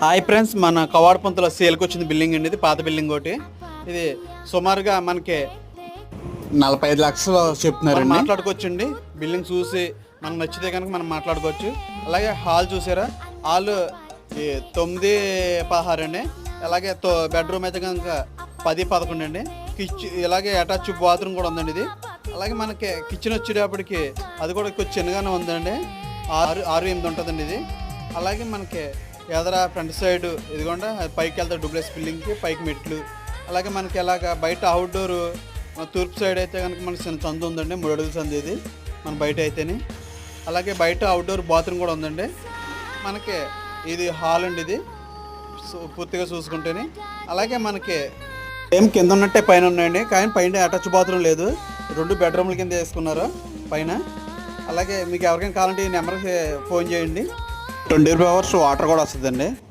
Hi friends మన కవాడపంతుల సేల్కి వచ్చింది బిల్డింగ్ అండి ఇది పాత బిల్డింగ్ ఒకటి. ఇది సుమారుగా మనకి నలభై ఐదు లక్షలు మనం చెప్తున్నారండి మాట్లాడుకోవచ్చండి. బిల్డింగ్ చూసి మనకు నచ్చితే కనుక మనం మాట్లాడుకోవచ్చు. అలాగే హాల్ చూసారా? హాల్ ఈ తొమ్మిది పదహారు అండి. అలాగే తో బెడ్రూమ్ అయితే కనుక పది పదకొండు అండి. కిచెన్ ఇలాగే అటాచ్ బాత్రూమ్ కూడా ఉందండి ఇది. అలాగే మనకి కిచెన్ వచ్చేటప్పటికి అది కూడా కొంచెం చిన్నగానే ఉందండి. ఆరు ఆరు ఎనిమిది ఉంటుందండి ఇది. అలాగే మనకి ఎదర ఫ్రంట్ సైడ్ ఇదిగోండి అది పైకి వెళ్తారు డూప్లెక్స్ బిల్డింగ్కి పైకి మెట్లు. అలాగే మనకి ఇలాగ బయట అవుట్డోర్ మన తూర్పు సైడ్ అయితే కనుక మనకి చిన్న సందు ఉందండి మూడు అడుగుల సందు ఇది మన బయట అయితేనే. అలాగే బయట అవుట్డోర్ బాత్రూమ్ కూడా ఉందండి. మనకి ఇది హాల్ అండి ఇది పూర్తిగా చూసుకుంటేనే. అలాగే మనకి ఏం కింద ఉన్నట్టే పైన ఉన్నాయండి కానీ పైన అటాచ్ బాత్రూమ్ లేదు. రెండు బెడ్రూమ్ల కింద వేసుకున్నారు పైన. అలాగే మీకు ఎవరికైనా కావాలంటే ఈ నెంబర్కి ఫోన్ చేయండి. ట్వంటీ ఫోర్ అవర్స్ వాటర్ కూడా వస్తుందండి.